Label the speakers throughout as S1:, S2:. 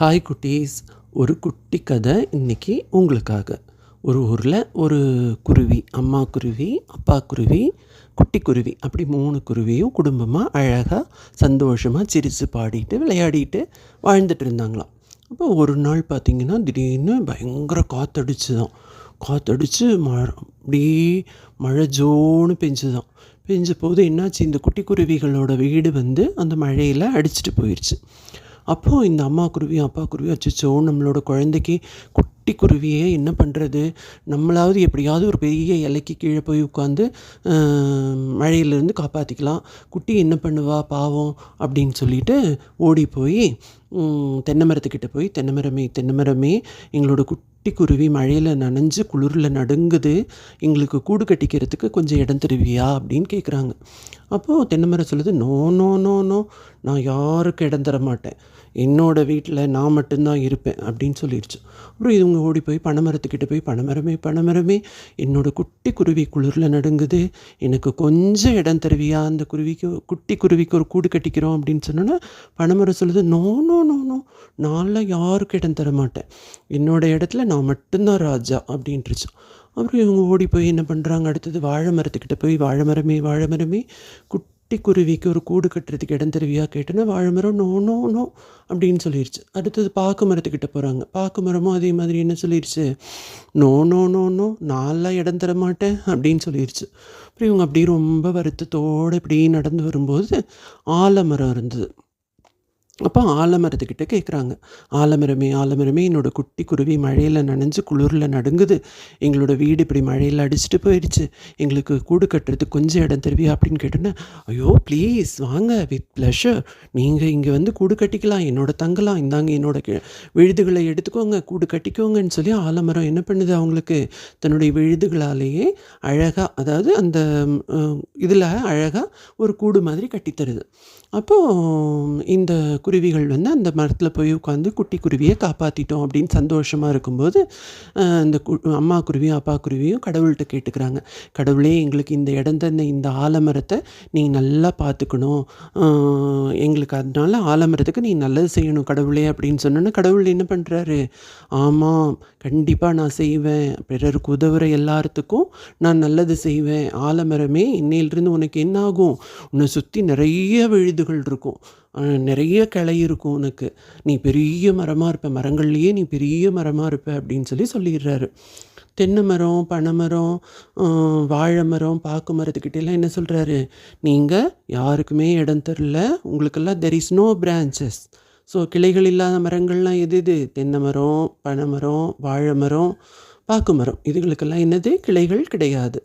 S1: Hi குட்டீஸ். ஒரு குட்டி கதை இன்றைக்கி உங்களுக்காக. ஒரு ஊரில் ஒரு குருவி அம்மா குருவி அப்பா குருவி குட்டி குருவி அப்படி மூணு குருவியும் குடும்பமாக அழகாக சந்தோஷமாக சிரித்து பாடிட்டு விளையாடிட்டு வாழ்ந்துட்டு இருந்தாங்களாம். அப்போ ஒரு நாள் பார்த்திங்கன்னா திடீர்னு பயங்கர காற்றடிச்சுதான் காற்றடிச்சு மழை அப்படியே மழை ஜோன்னு பெஞ்சுதான். பெஞ்ச போது என்னாச்சு? இந்த குட்டி குருவிகளோட வீடு வந்து அந்த மழையில் அடிச்சிட்டு போயிடுச்சு அப்போது இந்த அம்மா குருவியும் அப்பா குருவியும் அச்சச்சோ நம்மளோட குழந்தைக்கு குட்டி குருவியே என்ன பண்ணுறது நம்மளாவது எப்படியாவது ஒரு பெரிய இலைக்கு கீழே போய் உட்காந்து மழையிலேருந்து காப்பாற்றிக்கலாம் குட்டி என்ன பண்ணுவா? பாவம் அப்படின்னு சொல்லிட்டு ஓடி போய் தென்னை மரத்துக்கிட்ட போய் தென்னை மரமே தென்னை மரமே எங்களோட குட்டி குருவி மழையில் நனைஞ்சு குளிரில் நடுங்குது. எங்களுக்கு கூடு கட்டிக்கிறதுக்கு கொஞ்சம் இடம் தருவியா? அப்படின்னு கேட்குறாங்க அப்போது தென்னை மரம் சொல்லுது நோ நோ நோ நோ நான் யாருக்கும் இடம் தர மாட்டேன் என்னோட வீட்டில் நான் மட்டும்தான் இருப்பேன் அப்படின்னு சொல்லிடுச்சு அப்புறம் இவங்க ஓடி போய் பனைமரத்துக்கிட்ட போய் பனைமரமே பனைமரமே என்னோட குட்டி குருவி குளிரில் நடுங்குது. எனக்கு கொஞ்சம் இடம் தருவியா? அந்த குருவிக்கு குட்டி குருவிக்கு ஒரு கூடு கட்டிக்கிறோம் அப்படின்னு சொன்னோன்னா பனைமரம் சொல்லுது நோ நோ நோ நோ நான்லாம் யாருக்கும் இடம் தர மாட்டேன். என்னோடய இடத்துல நான் மட்டும்தான் ராஜா அப்படின்ட்டுருச்சு அப்புறம் இவங்க ஓடி போய் என்ன பண்ணுறாங்க அடுத்தது வாழை மரத்துக்கிட்ட போய் வாழை மரமே வாழை மரமே குட்டி குருவிக்கு ஒரு கூடு கட்டுறதுக்கு இடம் தருவியா கேட்டோன்னா வாழை மரம் நோ நோ நோ அப்படின்னு சொல்லிடுச்சு அடுத்தது பாக்கு மரத்துக்கிட்ட போகிறாங்க பாக்கு மரமும் அதே மாதிரி என்ன சொல்லிடுச்சு நோ நோ நோ நோ நான்லாம் இடம் தர மாட்டேன் அப்படின்னு சொல்லிடுச்சு அப்புறம் இவங்க அப்படியே ரொம்ப வருத்தத்தோடு இப்படி நடந்து வரும்போது ஆலமரம் இருந்தது. அப்போ ஆலமரத்துக்கிட்ட கேட்குறாங்க ஆலமரமே ஆலமரமே என்னோடய குட்டி குருவி மழையில் நனைஞ்சு குளிரில் நடுங்குது. எங்களோட வீடு இப்படி மழையில் அடிச்சுட்டு போயிடுச்சு. எங்களுக்கு கூடு கட்டுறதுக்கு கொஞ்சம் இடம் தருவியா? அப்படின்னு கேட்டோன்னே ஐயோ ப்ளீஸ் வாங்க வித் ப்ளஷர் நீங்கள் இங்கே வந்து கூடு கட்டிக்கலாம். என்னோட தங்கலாம். இந்தாங்க என்னோட விழுதுகளை எடுத்துக்கோங்க கூடு கட்டிக்கோங்கன்னு சொல்லி ஆலமரம் என்ன பண்ணுது அவங்களுக்கு? தன்னுடைய விழுதுகளாலேயே அழகாக அதாவது அந்த இதில் அழகாக ஒரு கூடு மாதிரி கட்டித்தருது. அப்போது இந்த குருவிகள் வந்து அந்த மரத்தில் போய் உட்காந்து குட்டி குருவியை காப்பாற்றிட்டோம் அப்படின்னு சந்தோஷமாக இருக்கும்போது அந்த கு அம்மா குருவியும் அப்பா குருவியும் கடவுள்கிட்ட கேட்டுக்கிறாங்க. கடவுளே எங்களுக்கு இந்த இடம் தந்த இந்த ஆலமரத்தை நீ நல்லா பார்த்துக்கணும். எங்களுக்கு அதனால் ஆலமரத்துக்கு நீ நல்லது செய்யணும் கடவுளே அப்படின்னு சொன்னோன்னே கடவுள் என்ன பண்ணுறாரு ஆமாம் கண்டிப்பாக நான் செய்வேன். பிறருக்கு உதவுற எல்லாத்துக்கும் நான் நல்லது செய்வேன். ஆலமரமே இன்னையிலிருந்து உனக்கு என்ன ஆகும் உன்னை சுற்றி நிறைய விழுதுகள் இருக்கும். நிறைய கிளை இருக்கும் உனக்கு. நீ பெரிய மரமாக இருப்ப மரங்கள்லேயே நீ பெரிய மரமாக இருப்ப அப்படின்னு சொல்லி சொல்லிடுறாரு. தென்னை மரம் பனை மரம் வாழை மரம் பாக்கு மரத்துக்கிட்டெல்லாம் என்ன சொல்கிறாரு நீங்கள் யாருக்குமே இடம் தரல. உங்களுக்கெல்லாம் there is no branches so கிளைகள் இல்லாத மரங்கள்லாம் எது எது தென்னை மரம் பனை மரம் வாழை மரம் பாக்கு மரம். இதுகளுக்கெல்லாம் என்னது? கிளைகள் கிடையாது.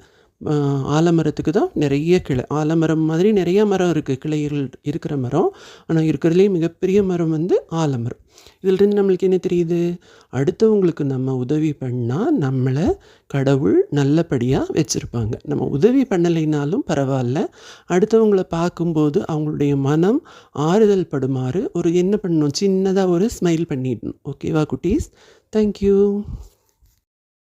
S1: ஆலமரத்துக்கு தான் நிறைய கிளை ஆலமரம் மாதிரி நிறைய மரம் இருக்குது கிளைகள் இருக்கிற மரம். ஆனால் இருக்கிறதுலேயே மிகப்பெரிய மரம் வந்து ஆலமரம். இதிலிருந்து நம்மளுக்கு என்ன தெரியுது? அடுத்தவங்களுக்கு நம்ம உதவி பண்ணால் நம்மளை கடவுள் நல்லபடியாக வச்சுருப்பாங்க. நம்ம உதவி பண்ணலைனாலும் பரவாயில்ல. அடுத்தவங்களை பார்க்கும்போது அவங்களுடைய மனம் ஆறுதல் படுமாறு ஒரு என்ன பண்ணணும்? சின்னதாக ஒரு ஸ்மைல் பண்ணிடணும். ஓகேவா குட்டீஸ்? தேங்க்யூ